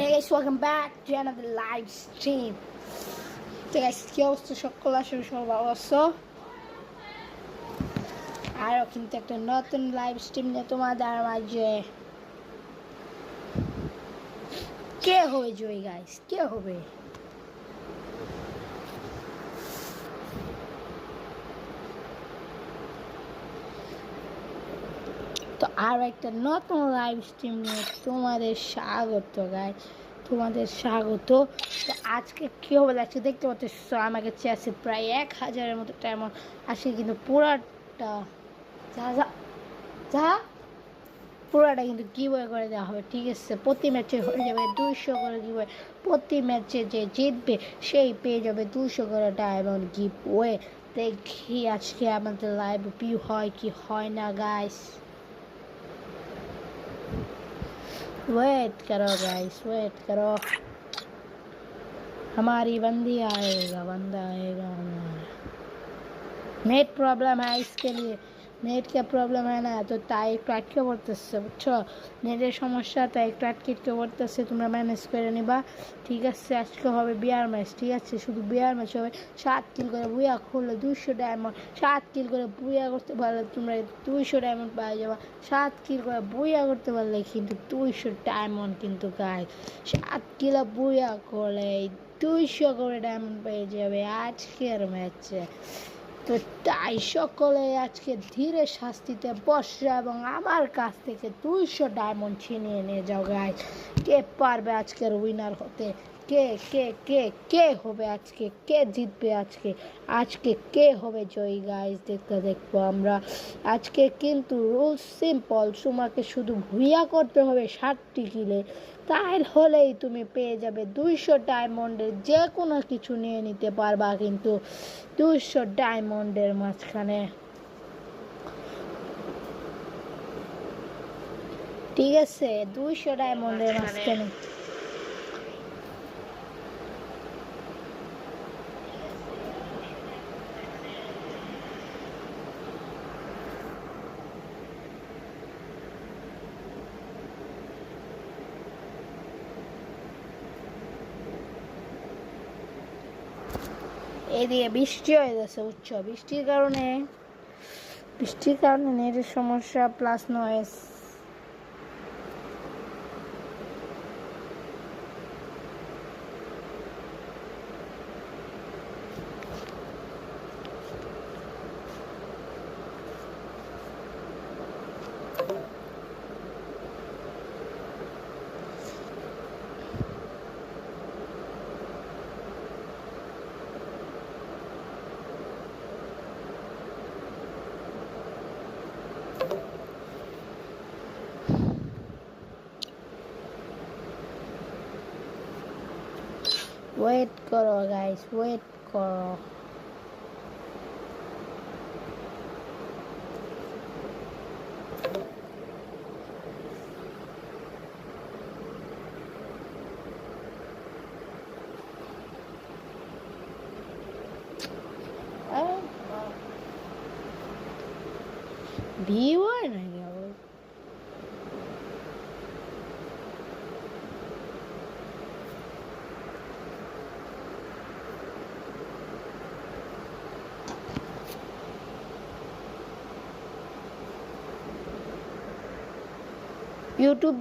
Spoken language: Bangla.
Hey guys, welcome back to another live stream. তো guys, কি অবস্থা সকল আসলে সব অবস্থ আরও কিন্তু একটা নতুন লাইভ স্ট্রিম নিয়ে তোমাদের মাঝে কে হবে জয় গাইস কে হবে আর একটা নতুন লাইভ স্ট্রিম নিয়ে তোমাদের স্বাগত গাই তোমাদের স্বাগত। তো আজকে কী হবে লাগছে দেখতে পাচ্ছ আমাকে চেয়েছে প্রায় এক হাজারের মতো টাইম। আসে কিন্তু পুরাটা যা যা যা, পুরাটা কিন্তু গিবয়ে করে দেওয়া হবে, ঠিক আছে? প্রতি ম্যাচে হয়ে যাবে দুইশো করে গিবয়ে প্রতি ম্যাচে যে জিতবে, সেই পেয়ে যাবে দুশো করে ডায়মন্ড গিভ ওয়ে দেখি আজকে আমাদের লাইভ ভিউ হয় কি হয় না গাইস वेट करो गाइस वेट करो। हमारी बंदी आएगा, बंदा आएगा। हमारा नेट प्रॉब्लम है इसके लिए। নেট কে প্রবলেম হয় না, তো তাই একটু আটকে পড়তেছে, বুঝছ? নেটের সমস্যা, তাই একটু আটকে আটকে পড়তেছে, তোমরা ম্যানেজ করে নিবা। ঠিক আছে, আজকে হবে বিয়ার ম্যাচ ঠিক আছে? শুধু বিয়ার ম্যাচ হবে, সাত কিল করে বুয়া খুললে, দুইশো ডায়মন্ড সাত কিল করে বুয়া করতে পারলে তোমরা দুইশো ডায়মন্ড পাওয়া যাবা। সাত কিল করে বুয়া করতে পারলে কিন্তু দুইশো ডায়মন্ড কিন্তু গায়ে সাত কিলো বুয়া করলে দুইশো করে ডায়মন্ড পেয়ে যাবে আজকের ম্যাচে তো তাই সকলে আজকে ধীরে শাস্তিতে বস এবং আমার কাছ থেকে দুইশো ডায়মন্ড ছিনিয়ে নিয়ে যাও গাই কে পারবে আজকের উইনার হতে? কে কে কে কে হবে আজকে? কে জিতবে আজকে? আজকে কে হবে জয়ী? গাইজ দেখতে দেখব আমরা। আজকে কিন্তু রুল সিম্পল তোমাকে শুধু ভুইয়া করতে হবে ষাটটি কিলে। তাই হলেই তুমি পেয়ে যাবে দুইশো ডায়মন্ডের যে কোনো কিছু নিয়ে নিতে পারবা কিন্তু দুইশো ডায়মন্ডের মাঝখানে। ঠিক আছে দুইশো ডায়মন্ডের মাঝখানে। এদিকে বৃষ্টি হয়ে গেছে উচ্চ বৃষ্টির কারণে বৃষ্টির কারণে নেটের সমস্যা প্লাস নয়েস ওয়েট করো গাইস ওয়েট করো ভিউ হয় নাকি ইউটিউব